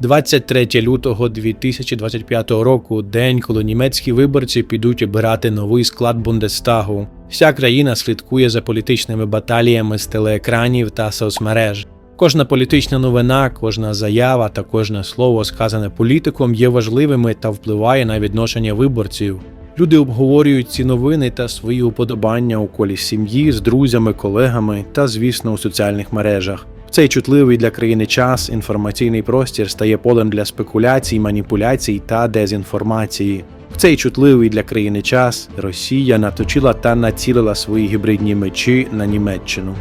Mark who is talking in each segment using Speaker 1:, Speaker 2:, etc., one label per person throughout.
Speaker 1: 23 лютого 2025 року день, коли німецькі виборці підуть обирати новий склад Бундестагу. Вся країна слідкує за політичними баталіями з телеекранів та соцмереж. Кожна політична новина, кожна заява та кожне слово, сказане політиком, є важливими та впливає на відношення виборців. Люди обговорюють ці новини та свої уподобання у колі сім'ї з друзями, колегами та, звісно, у соціальних мережах. В цей чутливий для країни час інформаційний простір стає полем для спекуляцій, маніпуляцій та дезінформації. В цей чутливий для країни час Росія наточила та націлила свої гібридні мечі на Німеччину.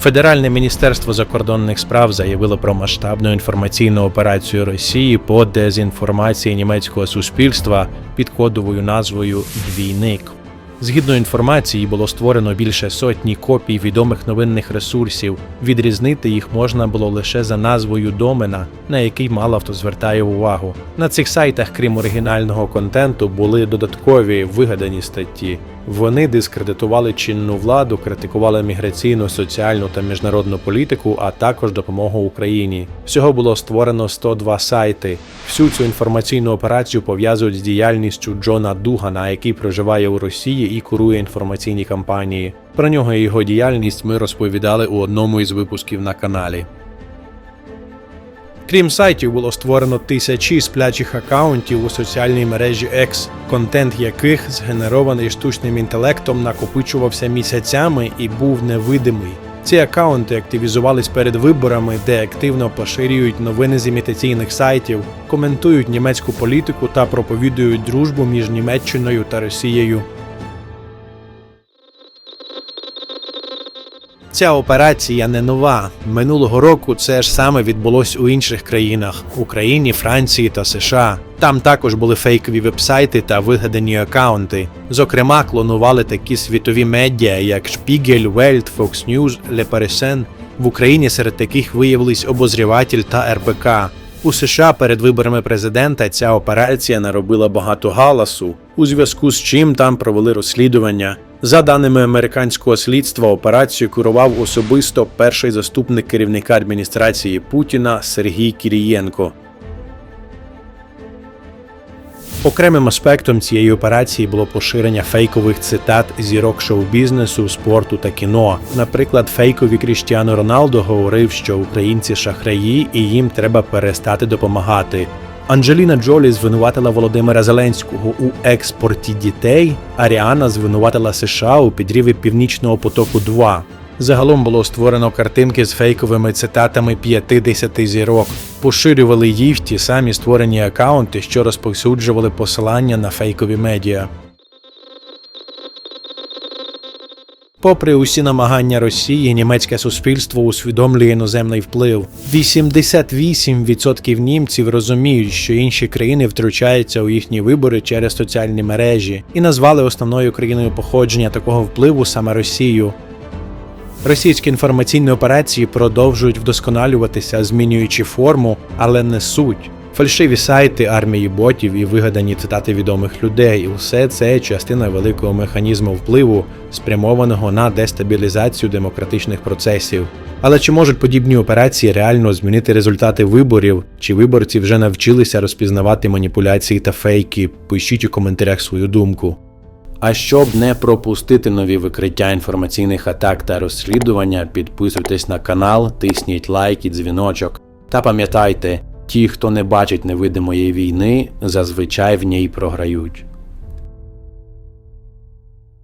Speaker 1: Федеральне міністерство закордонних справ заявило про масштабну інформаційну операцію Росії по дезінформації німецького суспільства під кодовою назвою Двійник. Згідно інформації, було створено більше сотні копій відомих новинних ресурсів. Відрізнити їх можна було лише за назвою домена, на який мало хто звертає увагу. На цих сайтах, крім оригінального контенту, були додаткові вигадані статті. Вони дискредитували чинну владу, критикували міграційну, соціальну та міжнародну політику, а також допомогу Україні. Всього було створено 102 сайти. Всю цю інформаційну операцію пов'язують з діяльністю Джона Дугана, який проживає у Росії і курує інформаційні кампанії. Про нього і його діяльність ми розповідали у одному із випусків на каналі. Крім сайтів, було створено тисячі сплячих акаунтів у соціальній мережі X, контент яких, згенерований штучним інтелектом, накопичувався місяцями і був невидимий. Ці акаунти активізувались перед виборами, де активно поширюють новини з імітаційних сайтів, коментують німецьку політику та проповідують дружбу між Німеччиною та Росією. Ця операція не нова. Минулого року це ж саме відбулось у інших країнах Україні, Франції та США. Там також були фейкові вебсайти та вигадані акаунти. Зокрема, клонували такі світові медіа, як Spiegel, Welt, Fox News, Le Parisien. В Україні серед таких виявились обозріватель та РБК. У США перед виборами президента ця операція наробила багато галасу, у зв'язку з чим там провели розслідування. За даними американського слідства, операцію керував особисто перший заступник керівника адміністрації Путіна Сергій Кірієнко. Окремим аспектом цієї операції було поширення фейкових цитат зірок шоу-бізнесу, спорту та кіно. Наприклад, фейкові Кріштіану Роналдо говорив, що українці шахраї і їм треба перестати допомагати. Анджеліна Джолі звинуватила Володимира Зеленського у експорті дітей, Аріана звинуватила США у підріві Північного потоку 2 Загалом було створено картинки з фейковими цитатами 5-10 зірок. Поширювали їх ті самі створені акаунти, що розповсюджували посилання на фейкові медіа. Попри усі намагання Росії, німецьке суспільство усвідомлює іноземний вплив. 88% німців розуміють, що інші країни втручаються у їхні вибори через соціальні мережі, і назвали основною країною походження такого впливу саме Росію. Російські інформаційні операції продовжують вдосконалюватися, змінюючи форму, але не суть. Фальшиві сайти армії ботів і вигадані цитати відомих людей І усе це частина великого механізму впливу, спрямованого на дестабілізацію демократичних процесів. Але чи можуть подібні операції реально змінити результати виборів? Чи виборці вже навчилися розпізнавати маніпуляції та фейки? Пишіть у коментарях свою думку. А щоб не пропустити нові викриття інформаційних атак та розслідування, підписуйтесь на канал, тисніть лайк і дзвіночок. Та пам'ятайте, ті, хто не бачить невидимої війни, зазвичай в ній програють.